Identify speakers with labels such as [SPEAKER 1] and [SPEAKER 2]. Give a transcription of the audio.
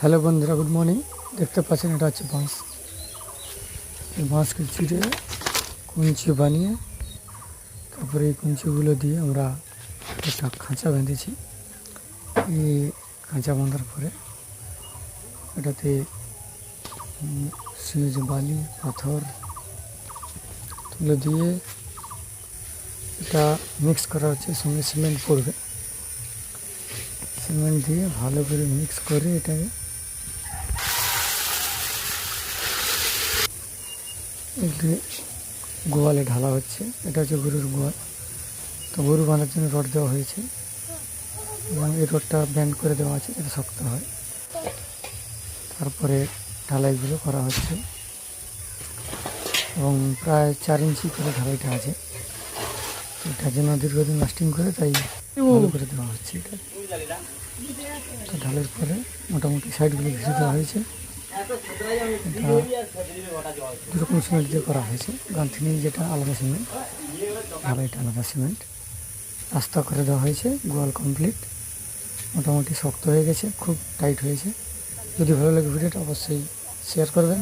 [SPEAKER 1] Hello বন্ধুরা, good morning. দেখতে পাচ্ছেন, এটা হচ্ছে বাঁশ। এই বাঁশকে চিড়ে কুঞ্চি বানিয়ে, তারপরে এই কুঞ্চিগুলো দিয়ে আমরা একটা খাঁচা বেঁধেছি। এই খাঁচা বাঁধার পরে এটাতে সিমেন্ট বালি, পাথর তুলে দিয়ে এটা মিক্স করা হচ্ছে, সঙ্গে সিমেন্ট পড়বে। সিমেন্ট দিয়ে ভালো করে মিক্স করে এটাকে একটু গোয়ালে ঢালা হচ্ছে। এটা হচ্ছে গরুর গোয়াল। তো গরু বাঁধার জন্য রড দেওয়া হয়েছে এবং এই রডটা ব্যান্ড করে দেওয়া আছে, এটা শক্ত হয়। তারপরে ঢালাইগুলো করা হচ্ছে এবং প্রায় চার ইঞ্চি করে ঢালাইটা আছে। এটা যেন দীর্ঘদিন লাস্টিং করে, তাই ভালো করে দেওয়া হচ্ছে এটা। তো ঢালের পরে মোটামুটি সাইডগুলো ঘিরে দেওয়া হয়েছে। এটা দুরকম সিমেন্ট দিয়ে করা হয়েছে। গান্থিনি যেটা আলাদা সিমেন্ট আর এটা আলাদা সিমেন্ট। রাস্তা করে দেওয়া হয়েছে, গোয়াল কমপ্লিট। মোটামুটি শক্ত হয়ে গেছে, খুব টাইট হয়েছে। যদি ভালো লাগে ভিডিওটা অবশ্যই শেয়ার করবেন।